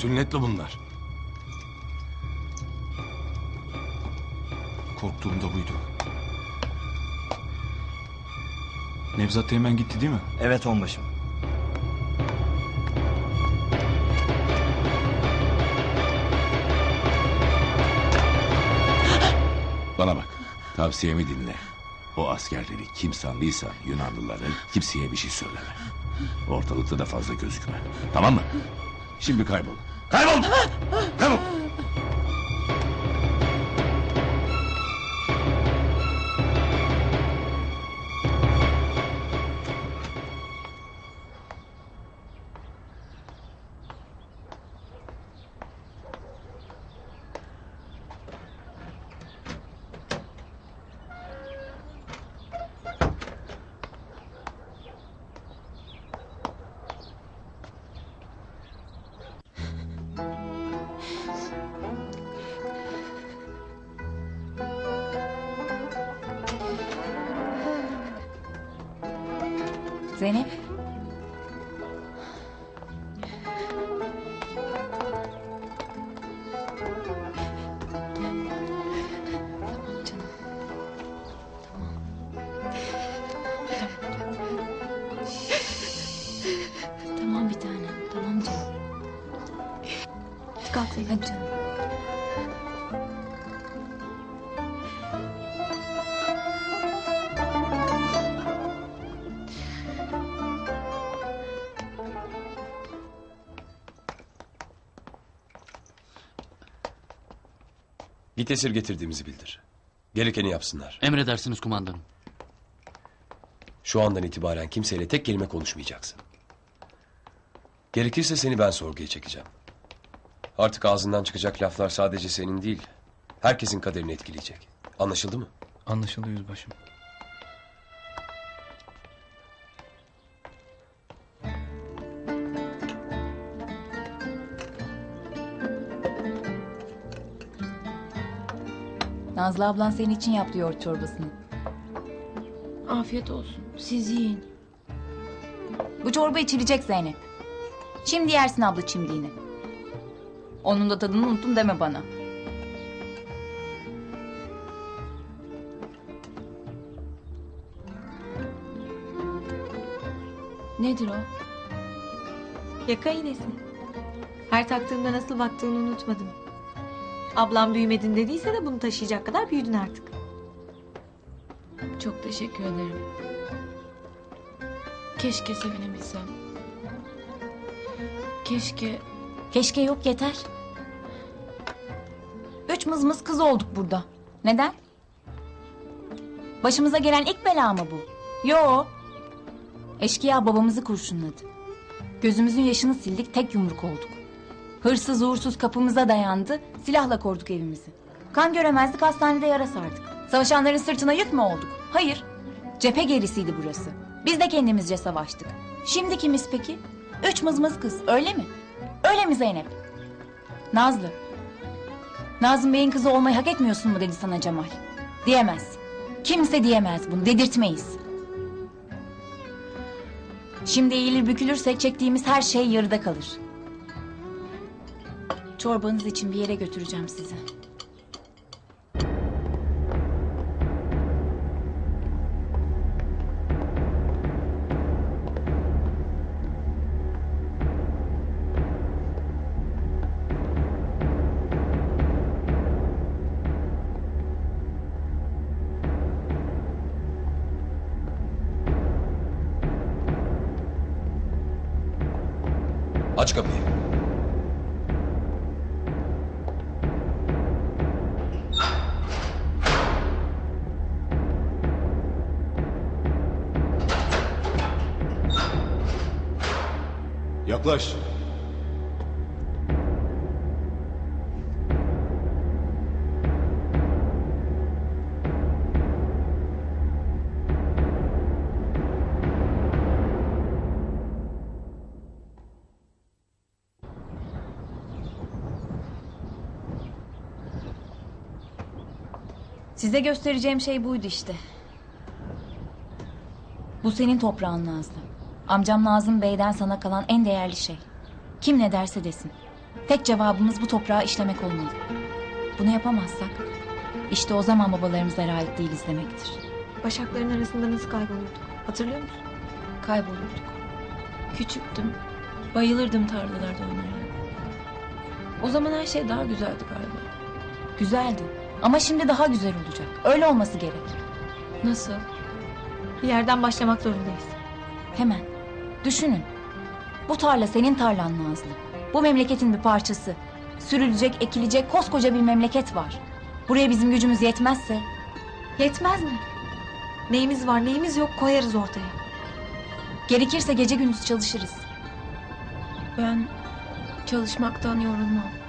Sünnetli bunlar. Korktuğum da buydu. Nevzat Teğmen gitti değil mi? Evet onbaşım. Bana bak. Tavsiyemi dinle. O askerleri kim sandıysan Yunanlıları kimseye bir şey söyleme. Ortalıkta da fazla gözükme. Tamam mı? Şimdi kaybol. Kaybol! Kaybol! Zeynep. Tamam canım. Tamam. Tamam bir tanem. Tamam canım. Kalk Zeynep. Canım. Git esir getirdiğimizi bildir. Gerekeni yapsınlar. Emredersiniz kumandanım. Şu andan itibaren kimseyle tek kelime konuşmayacaksın. Gerekirse seni ben sorguya çekeceğim. Artık ağzından çıkacak laflar sadece senin değil, herkesin kaderini etkileyecek. Anlaşıldı mı? Anlaşıldı yüzbaşım. Nazlı ablan senin için yaptı yoğurt çorbasını. Afiyet olsun. Siz yiyin. Bu çorba içilecek Zeynep. Şimdi yersin abla çimdiğini. Onun da tadını unuttum deme bana. Nedir o? Yaka iğnesi. Her taktığımda nasıl baktığını unutmadım. Ablam büyümedin dediyse de bunu taşıyacak kadar büyüdün artık. Çok teşekkür ederim. Keşke sevinebilsem. Keşke Keşke yok yeter. Üç mızmız kız olduk burada. Neden? Başımıza gelen ilk bela mı bu? Yo. Eşkıya babamızı kurşunladı. Gözümüzün yaşını sildik tek yumruk olduk. Hırsız uğursuz kapımıza dayandı. Silahla koruduk evimizi. Kan göremezdik hastanede yara sardık. Savaşanların sırtına yük mü olduk? Hayır. Cephe gerisiydi burası. Biz de kendimizce savaştık. Şimdi kimiz peki? Üç mızmız kız öyle mi? Öyle mi Zeynep? Nazlı. Nazım Bey'in kızı olmayı hak etmiyorsun mu dedi sana Cemal. Diyemez. Kimse diyemez bunu dedirtmeyiz. Şimdi eğilir bükülürsek çektiğimiz her şey yarıda kalır. Çorbanız için bir yere götüreceğim sizi. Aç kapıyı. Yaklaş. Size göstereceğim şey buydu işte. Bu senin toprağın Nazlı. Amcam Nazım Bey'den sana kalan en değerli şey. Kim ne derse desin. Tek cevabımız bu toprağı işlemek olmalı. Bunu yapamazsak işte o zaman babalarımıza layık değiliz demektir. Başakların arasında nasıl kaybolurduk? Hatırlıyor musun? Kaybolurduk. Küçüktüm. Bayılırdım tarlalarda oynamaya. O zaman her şey daha güzeldi galiba. Güzeldi. Ama şimdi daha güzel olacak. Öyle olması gerek. Nasıl? Bir yerden başlamak zorundayız. Hemen. Düşünün. Bu tarla senin tarlan Nazlı. Bu memleketin bir parçası. Sürülecek, ekilecek koskoca bir memleket var. Buraya bizim gücümüz yetmezse Yetmez mi? Neyimiz var neyimiz yok koyarız ortaya. gerekirse gece gündüz çalışırız. Ben çalışmaktan yorulmam.